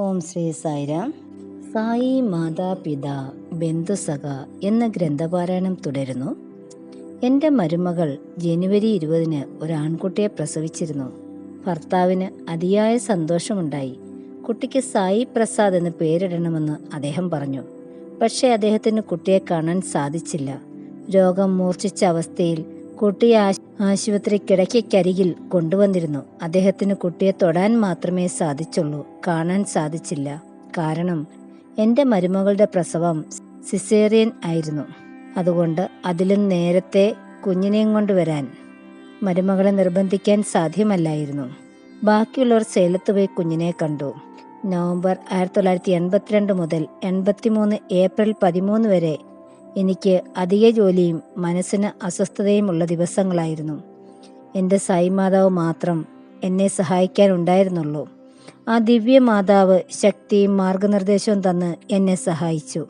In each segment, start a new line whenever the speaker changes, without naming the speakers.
ഓം ശ്രീ സായിരാം. സായി മാതാപിത ബന്ധുസഖ എന്ന ഗ്രന്ഥപാരായണം തുടരുന്നു. എന്റെ മരുമകൾ ജനുവരി ഇരുപതിന് ഒരു ആൺകുട്ടിയെ പ്രസവിച്ചിരുന്നു. ഭർത്താവിന് അതിയായ സന്തോഷമുണ്ടായി. കുട്ടിക്ക് സായി പ്രസാദ് എന്ന് പേരിടണമെന്ന് അദ്ദേഹം പറഞ്ഞു. പക്ഷേ അദ്ദേഹത്തിന് കുട്ടിയെ കാണാൻ സാധിച്ചില്ല. രോഗം മൂർച്ഛിച്ച അവസ്ഥയിൽ കുട്ടിയെ ആശ്- ആശുപത്രി കിടക്കയ്ക്കരികിൽ കൊണ്ടുവന്നിരുന്നു. അദ്ദേഹത്തിന് കുട്ടിയെ തൊടാൻ മാത്രമേ സാധിച്ചുള്ളൂ. കാണാൻ സാധിച്ചില്ല. കാരണം എന്റെ മരുമകളുടെ പ്രസവം സിസേറിയൻ ആയിരുന്നു. അതുകൊണ്ട് അതിലും നേരത്തെ കുഞ്ഞിനെയും കൊണ്ടുവരാൻ മരുമകളെ നിർബന്ധിക്കാൻ സാധ്യമല്ലായിരുന്നു. ബാക്കിയുള്ളവർ സേലത്ത് പോയി കുഞ്ഞിനെ കണ്ടു. നവംബർ ആയിരത്തി തൊള്ളായിരത്തി എൺപത്തിരണ്ട് മുതൽ എൺപത്തിമൂന്ന് ഏപ്രിൽ പതിമൂന്ന് വരെ എനിക്ക് അധിക ജോലിയും മനസ്സിന് അസ്വസ്ഥതയും ഉള്ള ദിവസങ്ങളായിരുന്നു. എന്റെ സായി മാതാവ് മാത്രം എന്നെ സഹായിക്കാനുണ്ടായിരുന്നുള്ളൂ. ആ ദിവ്യ മാതാവ് ശക്തിയും മാർഗനിർദ്ദേശവും തന്ന് എന്നെ സഹായിച്ചു.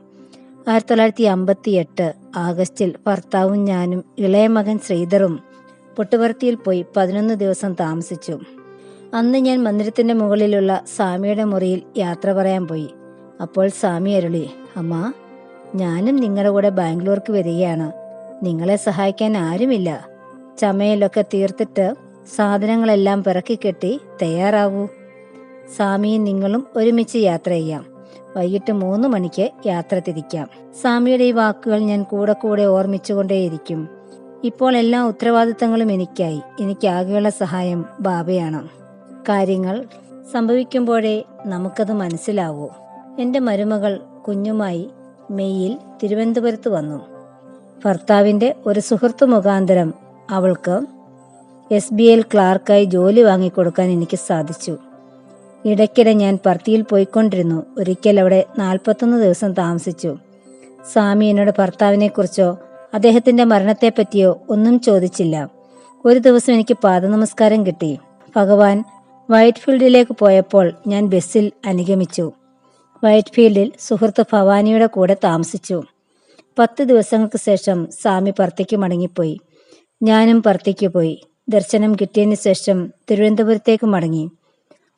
ആയിരത്തി തൊള്ളായിരത്തി അമ്പത്തി എട്ട് ആഗസ്റ്റിൽ ഭർത്താവും ഞാനും ഇളയ മകൻ ശ്രീധറും പുട്ടുപർത്തിയിൽ പോയി പതിനൊന്ന് ദിവസം താമസിച്ചു. അന്ന് ഞാൻ മന്ദിരത്തിന്റെ മുകളിലുള്ള സ്വാമിയുടെ മുറിയിൽ യാത്ര പറയാൻ പോയി. അപ്പോൾ സ്വാമി അരുളി അമ്മ ഞാനും നിങ്ങളുടെ കൂടെ ബാംഗ്ലൂർക്ക് വരികയാണ്. നിങ്ങളെ സഹായിക്കാൻ ആരുമില്ല. ചമയലൊക്കെ തീർത്തിട്ട് സാധനങ്ങളെല്ലാം പിറക്കി കെട്ടി തയ്യാറാവൂ. സ്വാമിയും നിങ്ങളും ഒരുമിച്ച് യാത്ര ചെയ്യാം. വൈകിട്ട് മൂന്ന് മണിക്ക് യാത്ര തിരിക്കാം. സ്വാമിയുടെ ഈ വാക്കുകൾ ഞാൻ കൂടെ കൂടെ ഓർമ്മിച്ചുകൊണ്ടേയിരിക്കും. ഇപ്പോൾ എല്ലാ ഉത്തരവാദിത്തങ്ങളും എനിക്കായി. എനിക്കാകെയുള്ള സഹായം ബാബയാണ്. കാര്യങ്ങൾ സംഭവിക്കുമ്പോഴേ നമുക്കത് മനസ്സിലാവൂ. എന്റെ മരുമകൾ കുഞ്ഞുമായി മെയ്യിൽ തിരുവനന്തപുരത്ത് വന്നു. ഭർത്താവിന്റെ ഒരു സുഹൃത്തു മുഖാന്തരം അവൾക്ക് എസ് ബി എൽ ക്ലാർക്കായി ജോലി വാങ്ങിക്കൊടുക്കാൻ എനിക്ക് സാധിച്ചു. ഇടയ്ക്കിടെ ഞാൻ പർത്തിയിൽ പോയിക്കൊണ്ടിരുന്നു. ഒരിക്കൽ അവിടെ നാൽപ്പത്തൊന്ന് ദിവസം താമസിച്ചു. സ്വാമി എന്നോട് ഭർത്താവിനെക്കുറിച്ചോ അദ്ദേഹത്തിന്റെ മരണത്തെപ്പറ്റിയോ ഒന്നും ചോദിച്ചില്ല. ഒരു ദിവസം എനിക്ക് പാദനമസ്കാരം കിട്ടി. ഭഗവാൻ വൈറ്റ് ഫീൽഡിലേക്ക് പോയപ്പോൾ ഞാൻ ബസ്സിൽ അനുഗമിച്ചു. വൈറ്റ് ഫീൽഡിൽ സുഹൃത്ത് ഭവാനിയുടെ കൂടെ താമസിച്ചു. പത്ത് ദിവസങ്ങൾക്ക് ശേഷം സ്വാമി പർത്തിക്ക് മടങ്ങിപ്പോയി. ഞാനും പർത്തിക്ക് പോയി. ദർശനം കിട്ടിയതിന് ശേഷം തിരുവനന്തപുരത്തേക്ക് മടങ്ങി.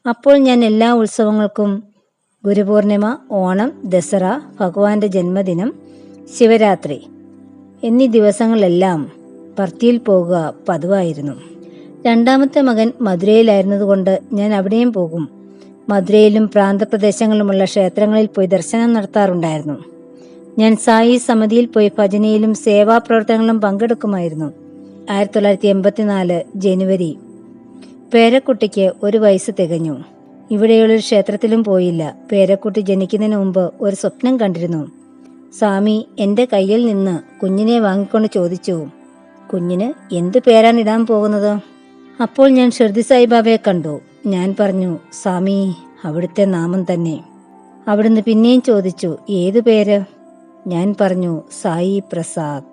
അപ്പോൾ ഞാൻ എല്ലാ ഉത്സവങ്ങൾക്കും ഗുരുപൂർണിമ ഓണം ദസറ ഭഗവാന്റെ ജന്മദിനം ശിവരാത്രി എന്നീ ദിവസങ്ങളെല്ലാം പർത്തിയിൽ പോകുക പതിവായിരുന്നു. രണ്ടാമത്തെ മകൻ മധുരയിലായിരുന്നതുകൊണ്ട് ഞാൻ അവിടെയും പോകും. മധുരയിലും പ്രാന്തപ്രദേശങ്ങളിലുമുള്ള ക്ഷേത്രങ്ങളിൽ പോയി ദർശനം നടത്താറുണ്ടായിരുന്നു. ഞാൻ സായി സമിതിയിൽ പോയി ഭജനയിലും സേവാ സേവാപ്രവർത്തനങ്ങളിലും പങ്കെടുക്കുമായിരുന്നു. ആയിരത്തി തൊള്ളായിരത്തി എൺപത്തിനാല് ജനുവരി. പേരക്കുട്ടിക്ക് ഒരു വയസ്സ് തികഞ്ഞു. ഇവിടെയുള്ളൊരു ക്ഷേത്രത്തിലും പോയില്ല. പേരക്കുട്ടി ജനിക്കുന്നതിന് മുമ്പ് ഒരു സ്വപ്നം കണ്ടിരുന്നു. സ്വാമി എന്റെ കയ്യിൽ നിന്ന് കുഞ്ഞിനെ വാങ്ങിക്കൊണ്ട് ചോദിച്ചു. കുഞ്ഞിന് എന്ത് പേരാണ് ഇടാൻ പോകുന്നത്? അപ്പോൾ ഞാൻ ഷിർദി സായിബാബയെ കണ്ടു. ഞാൻ പറഞ്ഞു സ്വാമി അവിടുത്തെ നാമം തന്നെ. അവിടുന്ന് പിന്നെയും ചോദിച്ചു ഏതു പേര്? ഞാൻ പറഞ്ഞു സായി പ്രസാദ്.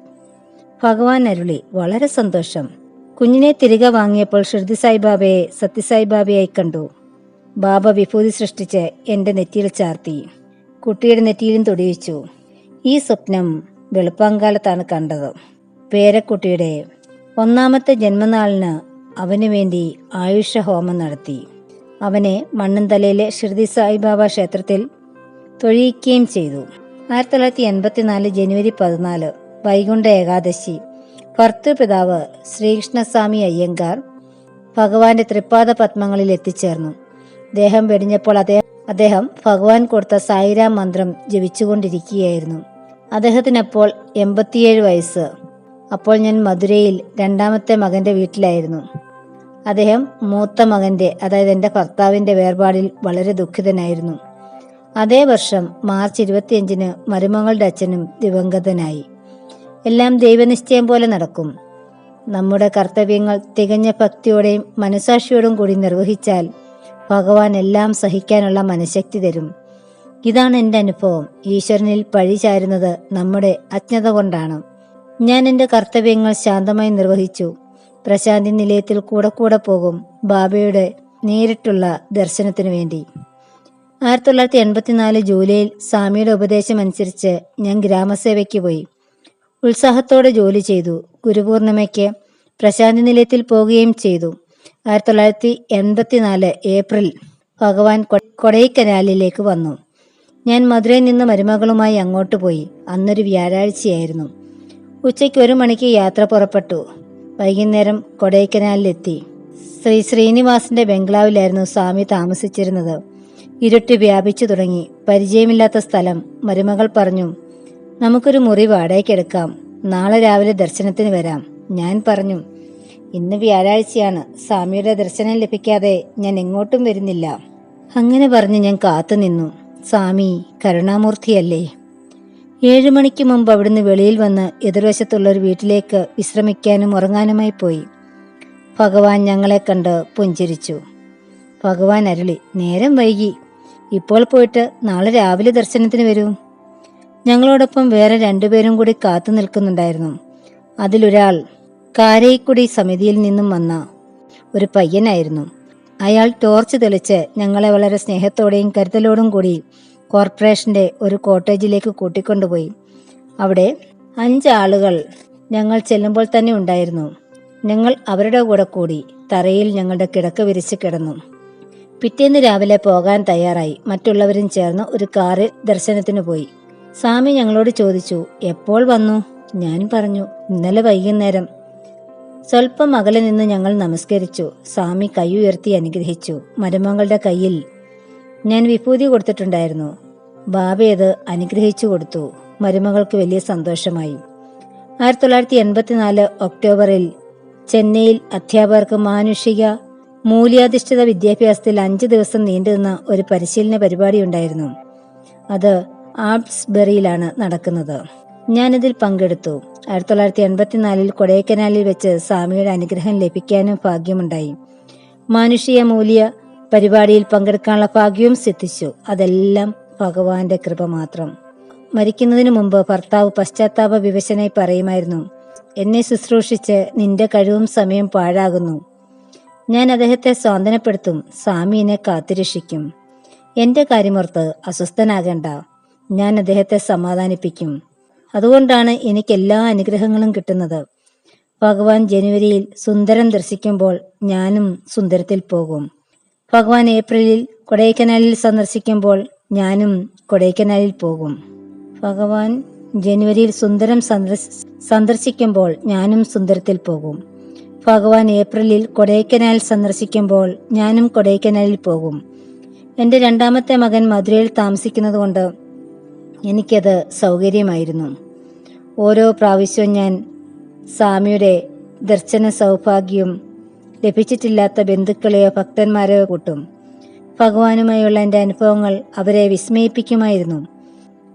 ഭഗവാൻ അരുളി വളരെ സന്തോഷം. കുഞ്ഞിനെ തിരികെ വാങ്ങിയപ്പോൾ ഷിർദി സായിബാബയെ സത്യസായിബാബയായി കണ്ടു. ബാബ വിഭൂതി സൃഷ്ടിച്ച് എന്റെ നെറ്റിയിൽ ചാർത്തി. കുട്ടിയുടെ നെറ്റിയിലും തൊടിയിച്ചു. ഈ സ്വപ്നം വെളുപ്പാങ്കാലത്താണ് കണ്ടത്. പേരക്കുട്ടിയുടെ ഒന്നാമത്തെ ജന്മനാളിന് അവന് വേണ്ടി ആയുഷ ഹോമം നടത്തി. അവനെ മണ്ണന്തലയിലെ ഷിർദി സായിബാബ ക്ഷേത്രത്തിൽ തൊഴിയിക്കുകയും ചെയ്തു. ആയിരത്തി തൊള്ളായിരത്തി എൺപത്തിനാല് ജനുവരി പതിനാല് വൈകുണ്ഠ ഏകാദശി. ഭർത്തൃപിതാവ് ശ്രീകൃഷ്ണസ്വാമി അയ്യങ്കാർ ഭഗവാന്റെ തൃപ്പാദ പത്മങ്ങളിൽ എത്തിച്ചേർന്നു. ദേഹം വെടിഞ്ഞപ്പോൾ അദ്ദേഹം അദ്ദേഹം ഭഗവാൻ കൊടുത്ത സായിരാം മന്ത്രം ജപിച്ചുകൊണ്ടിരിക്കുകയായിരുന്നു. അദ്ദേഹത്തിനപ്പോൾ എൺപത്തിയേഴ് വയസ്സ്. അപ്പോൾ ഞാൻ മധുരയിൽ രണ്ടാമത്തെ മകന്റെ വീട്ടിലായിരുന്നു. അദ്ദേഹം മൂത്ത മകന്റെ അതായത് എന്റെ ഭർത്താവിന്റെ വേർപാടിൽ വളരെ ദുഃഖിതനായിരുന്നു. അതേ വർഷം മാർച്ച് ഇരുപത്തിയഞ്ചിന് മരുമകളുടെ അച്ഛനും ദിവംഗതനായി. എല്ലാം ദൈവനിശ്ചയം പോലെ നടക്കും. നമ്മുടെ കർത്തവ്യങ്ങൾ തികഞ്ഞ ഭക്തിയോടെയും മനസാക്ഷിയോടും കൂടി നിർവഹിച്ചാൽ ഭഗവാൻ എല്ലാം സഹിക്കാനുള്ള മനഃശക്തി തരും. ഇതാണ് എന്റെ അനുഭവം. ഈശ്വരനിൽ പഴി ചാരുന്നത് നമ്മുടെ അജ്ഞത കൊണ്ടാണ്. ഞാൻ എന്റെ കർത്തവ്യങ്ങൾ ശാന്തമായി നിർവഹിച്ചു. പ്രശാന്തി നിലയത്തിൽ കൂടെ കൂടെ പോകും ബാബയുടെ നേരിട്ടുള്ള ദർശനത്തിനു വേണ്ടി. ആയിരത്തി തൊള്ളായിരത്തി എൺപത്തിനാല് ജൂലൈയിൽ സ്വാമിയുടെ ഉപദേശം അനുസരിച്ച് ഞാൻ ഗ്രാമസേവയ്ക്ക് പോയി. ഉത്സാഹത്തോടെ ജോലി ചെയ്തു. ഗുരുപൂർണിമയ്ക്ക് പ്രശാന്തി നിലയത്തിൽ പോവുകയും ചെയ്തു. ആയിരത്തി തൊള്ളായിരത്തി എൺപത്തിനാല് ഏപ്രിൽ ഭഗവാൻ കൊടൈക്കനാലിലേക്ക് വന്നു. ഞാൻ മധുരയിൽ നിന്ന് മരുമകളുമായി അങ്ങോട്ട് പോയി. അന്നൊരു വ്യാഴാഴ്ചയായിരുന്നു. ഉച്ചയ്ക്ക് ഒരു മണിക്ക് യാത്ര പുറപ്പെട്ടു. വൈകുന്നേരം കൊടൈക്കനാലിലെത്തി. ശ്രീ ശ്രീനിവാസിന്റെ ബംഗ്ലാവിലായിരുന്നു സ്വാമി താമസിച്ചിരുന്നത്. ഇരുട്ട് വ്യാപിച്ചു തുടങ്ങി. പരിചയമില്ലാത്ത സ്ഥലം. മരുമകൾ പറഞ്ഞു നമുക്കൊരു മുറി വാടകയ്ക്കെടുക്കാം നാളെ രാവിലെ ദർശനത്തിന് വരാം. ഞാൻ പറഞ്ഞു ഇന്ന് വ്യാഴാഴ്ചയാണ്. സ്വാമിയുടെ ദർശനം ലഭിക്കാതെ ഞാൻ എങ്ങോട്ടും വരുന്നില്ല. അങ്ങനെ പറഞ്ഞ് ഞാൻ കാത്തുനിന്നു. സ്വാമി കരുണാമൂർത്തിയല്ലേ? ഏഴു മണിക്ക് മുമ്പ് അവിടുന്ന് വെളിയിൽ വന്ന് എതിർവശത്തുള്ള ഒരു വീട്ടിലേക്ക് വിശ്രമിക്കാനും ഉറങ്ങാനുമായി പോയി. ഭഗവാൻ ഞങ്ങളെ കണ്ട് പുഞ്ചിരിച്ചു. ഭഗവാൻ അരുളി നേരം വൈകി. ഇപ്പോൾ പോയിട്ട് നാളെ രാവിലെ ദർശനത്തിന് വരൂ. ഞങ്ങളോടൊപ്പം വേറെ രണ്ടുപേരും കൂടി കാത്തു നിൽക്കുന്നുണ്ടായിരുന്നു. അതിലൊരാൾ കാരയിക്കുടി സമിതിയിൽ നിന്നും വന്ന ഒരു പയ്യനായിരുന്നു. അയാൾ ടോർച്ച് തെളിച്ച് ഞങ്ങളെ വളരെ സ്നേഹത്തോടെയും കരുതലോടും കൂടി കോർപ്പറേഷന്റെ ഒരു കോട്ടേജിലേക്ക് കൂട്ടിക്കൊണ്ടുപോയി. അവിടെ അഞ്ചാളുകൾ ഞങ്ങൾ ചെല്ലുമ്പോൾ തന്നെ ഉണ്ടായിരുന്നു. ഞങ്ങൾ അവരുടെ കൂടെ കൂടി തറയിൽ ഞങ്ങളുടെ കിടക്ക വിരിച്ച് കിടന്നു. പിറ്റേന്ന് രാവിലെ പോകാൻ തയ്യാറായി. മറ്റുള്ളവരും ചേർന്ന് ഒരു കാറിൽ ദർശനത്തിന് പോയി. സ്വാമി ഞങ്ങളോട് ചോദിച്ചു എപ്പോൾ വന്നു? ഞാൻ പറഞ്ഞു ഇന്നലെ വൈകുന്നേരം. സ്വല്പം അകലെ നിന്ന് ഞങ്ങൾ നമസ്കരിച്ചു. സ്വാമി കൈ ഉയർത്തി അനുഗ്രഹിച്ചു. മരുമകളുടെ കയ്യിൽ ഞാൻ വിഭൂതി കൊടുത്തിട്ടുണ്ടായിരുന്നു. ബാബയത് അനുഗ്രഹിച്ചു കൊടുത്തു. മരുമകൾക്ക് വലിയ സന്തോഷമായി. ആയിരത്തി തൊള്ളായിരത്തി എൺപത്തിനാല് ഒക്ടോബറിൽ ചെന്നൈയിൽ അധ്യാപകർക്ക് മാനുഷിക മൂല്യാധിഷ്ഠിത വിദ്യാഭ്യാസത്തിൽ അഞ്ച് ദിവസം നീണ്ടുനിന്ന ഒരു പരിശീലന പരിപാടി ഉണ്ടായിരുന്നു. അത് ആർട്സ്ബെറിയിലാണ് നടക്കുന്നത്. ഞാനിതിൽ പങ്കെടുത്തു. ആയിരത്തി തൊള്ളായിരത്തി എൺപത്തിനാലിൽ കൊടൈക്കനാലിൽ വെച്ച് സ്വാമിയുടെ അനുഗ്രഹം ലഭിക്കാനും ഭാഗ്യമുണ്ടായി. മാനുഷിക മൂല്യ പരിപാടിയിൽ പങ്കെടുക്കാനുള്ള ഭാഗ്യവും സിദ്ധിച്ചു. അതെല്ലാം ഭഗവാന്റെ കൃപ മാത്രം. മരിക്കുന്നതിനു മുമ്പ് ഭർത്താവ് പശ്ചാത്താപ വിവശനായി പറയുമായിരുന്നു എന്നെ ശുശ്രൂഷിച്ച് നിന്റെ കഴിവും സമയം പാഴാകുന്നു. ഞാൻ അദ്ദേഹത്തെ സ്വാന്തനപ്പെടുത്തും സ്വാമിനെ കാത്തുരക്ഷിക്കും. എന്റെ കാര്യമോർത്ത് അസ്വസ്ഥനാകണ്ട. ഞാൻ അദ്ദേഹത്തെ സമാധാനിപ്പിക്കും. അതുകൊണ്ടാണ് എനിക്ക് എല്ലാ അനുഗ്രഹങ്ങളും കിട്ടുന്നത്. ഭഗവാൻ ജനുവരിയിൽ സുന്ദരം ദർശിക്കുമ്പോൾ ഞാനും സുന്ദരത്തിൽ പോകും. ഭഗവാൻ ഏപ്രിലിൽ കൊടൈക്കനാലിൽ സന്ദർശിക്കുമ്പോൾ ഞാനും കൊടൈക്കനാലിൽ പോകും. ഭഗവാൻ ജനുവരിയിൽ സുന്ദരം സന്ദർശ- സന്ദർശിക്കുമ്പോൾ ഞാനും സുന്ദരത്തിൽ പോകും. ഭഗവാൻ ഏപ്രിലിൽ കൊടൈക്കനാൽ സന്ദർശിക്കുമ്പോൾ ഞാനും കൊടൈക്കനാലിൽ പോകും. എന്റെ രണ്ടാമത്തെ മകൻ മധുരയിൽ താമസിക്കുന്നത് കൊണ്ട് എനിക്കത് സൗകര്യമായിരുന്നു. ഓരോ പ്രാവശ്യവും ഞാൻ സ്വാമിയുടെ ദർശന സൗഭാഗ്യം ലഭിച്ചിട്ടില്ലാത്ത ബന്ധുക്കളെയോ ഭക്തന്മാരെയോ കൂട്ടും. ഭഗവാനുമായുള്ള എന്റെ അനുഭവങ്ങൾ അവരെ വിസ്മയിപ്പിക്കുമായിരുന്നു.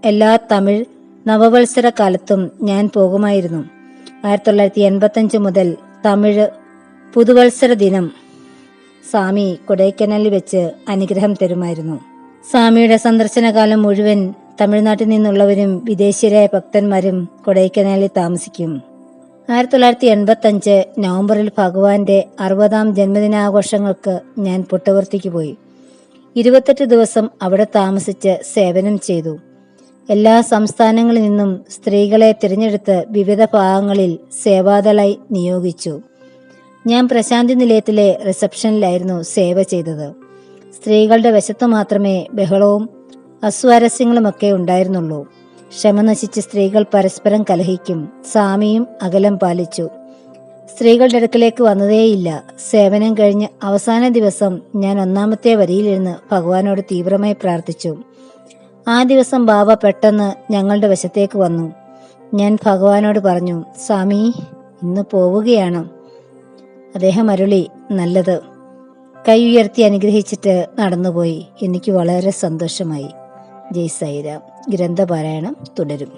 എല്ലാ തമിഴ് നവവത്സര കാലത്തും ഞാൻ പോകുമായിരുന്നു. ആയിരത്തി തൊള്ളായിരത്തി എൺപത്തഞ്ച് മുതൽ തമിഴ് പുതുവത്സര ദിനം സ്വാമി കൊടൈക്കനാലിൽ വെച്ച് അനുഗ്രഹം തരുമായിരുന്നു. സ്വാമിയുടെ സന്ദർശനകാലം മുഴുവൻ തമിഴ്നാട്ടിൽ നിന്നുള്ളവരും വിദേശീയരായ ഭക്തന്മാരും കൊടൈക്കനാലിൽ താമസിക്കും. ആയിരത്തി തൊള്ളായിരത്തി എൺപത്തി അഞ്ച് നവംബറിൽ ഭഗവാന്റെ അറുപതാം ജന്മദിനാഘോഷങ്ങൾക്ക് ഞാൻ പുട്ടവർത്തിക്ക് പോയി. ഇരുപത്തെട്ട് ദിവസം അവിടെ താമസിച്ച് സേവനം ചെയ്തു. എല്ലാ സംസ്ഥാനങ്ങളിൽ നിന്നും സ്ത്രീകളെ തിരഞ്ഞെടുത്ത് വിവിധ ഭാഗങ്ങളിൽ സേവാദളായി നിയോഗിച്ചു. ഞാൻ പ്രശാന്തി നിലയത്തിലെ റിസപ്ഷനിലായിരുന്നു സേവ ചെയ്തത്. സ്ത്രീകളുടെ വശത്ത് മാത്രമേ ബഹളവും അസ്വാരസ്യങ്ങളുമൊക്കെ ഉണ്ടായിരുന്നുള്ളൂ. ക്ഷമ സ്ത്രീകൾ പരസ്പരം കലഹിക്കും. സ്വാമിയും അകലം പാലിച്ചു. സ്ത്രീകളുടെ അടുക്കലേക്ക് വന്നതേയില്ല. സേവനം കഴിഞ്ഞ് അവസാന ദിവസം ഞാൻ ഒന്നാമത്തെ വരിയിലിരുന്ന് ഭഗവാനോട് തീവ്രമായി പ്രാർത്ഥിച്ചു. ആ ദിവസം ബാബ പെട്ടെന്ന് ഞങ്ങളുടെ വശത്തേക്ക് വന്നു. ഞാൻ ഭഗവാനോട് പറഞ്ഞു സ്വാമി ഇന്ന് പോവുകയാണ്. അദ്ദേഹം അരുളി നല്ലത്. കൈ ഉയർത്തി അനുഗ്രഹിച്ചിട്ട് നടന്നുപോയി. എനിക്ക് വളരെ സന്തോഷമായി. ജയ് സൈറാം ഗ്രന്ഥപാരായണം തുടരും.